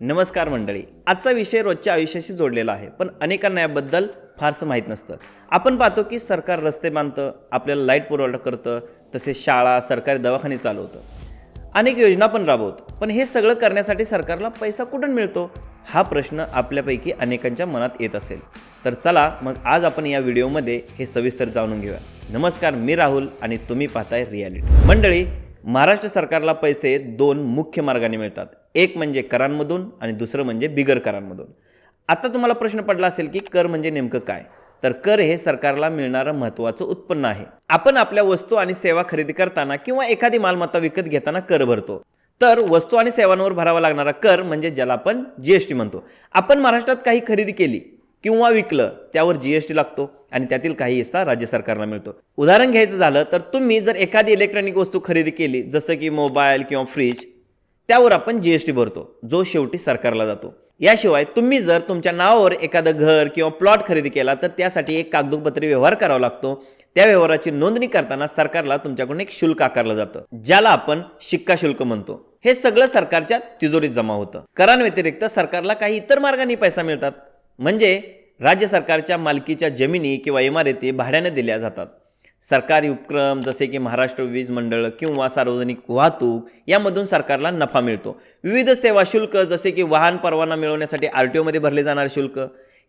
नमस्कार मंडळी. आजचा विषय रोजच्या आयुष्याशी जोडलेला आहे पण अनेकांना याबद्दल फारसं माहीत नसतं. आपण पाहतो की सरकार रस्ते बांधतं आपल्याला लाइट पुरवठा करतं तसेच शाळा सरकारी दवाखाने चालवतं. अनेक योजना पण राबवतं पण हे सगळं करण्यासाठी सरकारला पैसा कुठून मिळतो? हा प्रश्न आपल्यापैकी अनेकांच्या मनात येत असेल. तर चला मग आज आपण या व्हिडिओमध्ये हे सविस्तर जाणून घेऊया. नमस्कार मी राहुल आणि तुम्ही पाहताय रियालिटी. मंडळी महाराष्ट्र सरकारला पैसे दोन मुख्य मार्गाने मिळतात. एक म्हणजे करांमधून आणि दुसरं म्हणजे बिगर करांमधून. आता तुम्हाला प्रश्न पडला असेल की कर म्हणजे नेमकं काय? तर कर हे सरकारला मिळणारं महत्त्वाचं उत्पन्न आहे. आपण आपल्या वस्तू आणि सेवा खरेदी करताना किंवा एखादी मालमत्ता विकत घेताना कर भरतो. तर वस्तू आणि सेवांवर भरावा लागणारा कर म्हणजे ज्याला आपण जीएसटी म्हणतो. आपण महाराष्ट्रात काही खरेदी केली किंवा विकलं त्यावर जीएसटी लागतो आणि त्यातील काही हिस्सा राज्य सरकारला मिळतो. उदाहरण घ्यायचं झालं तर तुम्ही जर एखादी इलेक्ट्रॉनिक वस्तू खरेदी केली जसं की मोबाईल किंवा फ्रीज त्यावर आपण जीएसटी भरतो जो शेवटी सरकारला जातो. याशिवाय तुम्ही जर तुमच्या नावावर एखादं घर किंवा प्लॉट खरेदी केला तर त्यासाठी एक कागदोपत्री व्यवहार करावा लागतो. त्या व्यवहाराची नोंदणी करताना सरकारला तुमच्याकडून एक शुल्क आकारलं जातं ज्याला आपण शिक्का शुल्क म्हणतो. हे सगळं सरकारच्या तिजोरीत जमा होतं. करांव्यतिरिक्त सरकारला काही इतर मार्गाने पैसा मिळतात. म्हणजे राज्य सरकारच्या मालकीच्या जमिनी किंवा इमारती भाड्याने दिल्या जातात. सरकारी उपक्रम जसे की महाराष्ट्र वीज मंडळ किंवा सार्वजनिक वाहतूक यामधून सरकारला नफा मिळतो. विविध सेवा शुल्क जसे की वाहन परवाना मिळवण्यासाठी आर टी ओमध्ये भरले जाणारे शुल्क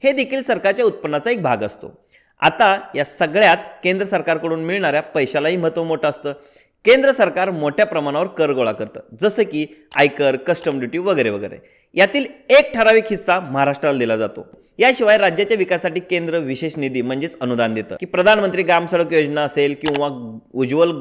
हे देखील सरकारच्या उत्पन्नाचा एक भाग असतो. आता या सगळ्यात केंद्र सरकारकडून मिळणाऱ्या पैशालाही महत्त्व मोठं असतं. केंद्र सरकार मोठ्या प्रमाणावर कर गोळा करतं. जसं की आयकर कस्टम ड्युटी वगैरे वगैरे. यातील एक ठराविक हिस्सा महाराष्ट्राला दिला जातो. याशिवाय राज्याच्या विकासासाठी केंद्र विशेष निधी म्हणजेच अनुदान देतं. की प्रधानमंत्री ग्राम सडक योजना असेल किंवा उज्ज्वल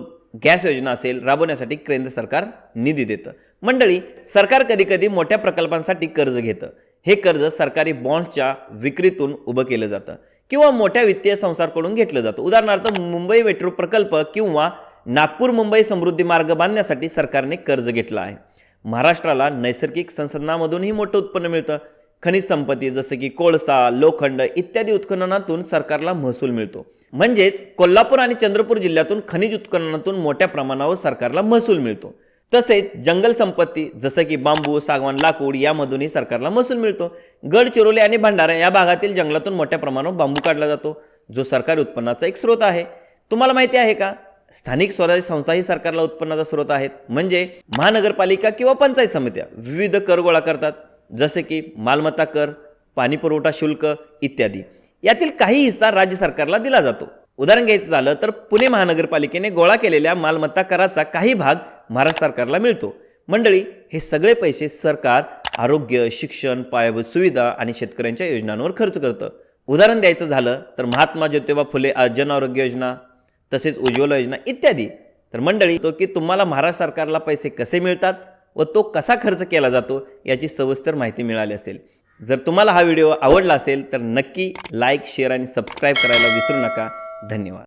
गॅस योजना असेल राबवण्यासाठी केंद्र सरकार निधी देतं. मंडळी सरकार कधी कधी मोठ्या प्रकल्पांसाठी कर्ज घेतं. हे कर्ज सरकारी बॉन्ड्सच्या विक्रीतून उभं केलं जातं. किंवा मोठ्या वित्तीय संस्थांकडून घेतलं जातं. उदाहरणार्थ मुंबई मेट्रो प्रकल्प किंवा नागपूर मुंबई समृद्धी मार्ग बांधण्यासाठी सरकारने कर्ज घेतलं आहे. महाराष्ट्राला नैसर्गिक संसाधनामधूनही मोठं उत्पन्न मिळतं. खनिज संपत्ती जसं की कोळसा लोखंड इत्यादी उत्खननातून सरकारला महसूल मिळतो. म्हणजेच कोल्हापूर आणि चंद्रपूर जिल्ह्यातून खनिज उत्खननातून मोठ्या प्रमाणावर सरकारला महसूल मिळतो. तसेच जंगल संपत्ती जसं की बांबू सागवान लाकूड यामधूनही सरकारला महसूल मिळतो. गडचिरोली आणि भंडारा या भागातील जंगलातून मोठ्या प्रमाणावर बांबू काढला जातो जो सरकारी उत्पन्नाचा एक स्रोत आहे. तुम्हाला माहिती आहे का? स्थानिक स्वराज्य संस्था ही सरकारला उत्पन्नाचा स्रोत आहेत. म्हणजे महानगरपालिका किंवा पंचायत समित्या विविध कर गोळा करतात. जसे की मालमत्ता कर पाणी पुरवठा शुल्क इत्यादी. यातील काही हिस्सा राज्य सरकारला दिला जातो. उदाहरण घ्यायचं झालं तर पुणे महानगरपालिकेने गोळा केलेल्या मालमत्ता कराचा काही भाग महाराष्ट्र सरकारला मिळतो. मंडळी हे सगळे पैसे सरकार आरोग्य शिक्षण पायाभूत सुविधा आणि शेतकऱ्यांच्या योजनांवर खर्च करतं. उदाहरण द्यायचं झालं तर महात्मा ज्योतिबा फुले जन आरोग्य योजना तसेच उज्ज्वला योजना इत्यादी. तर मंडळी तो की तुम्हाला महाराष्ट्र सरकारला पैसे कसे मिळतात व तो कसा खर्च केला जातो याची सविस्तर माहिती मिळाली असेल. जर तुम्हाला हा व्हिडिओ आवडला असेल तर नक्की लाईक शेअर आणि सबस्क्राईब करायला विसरू नका. धन्यवाद.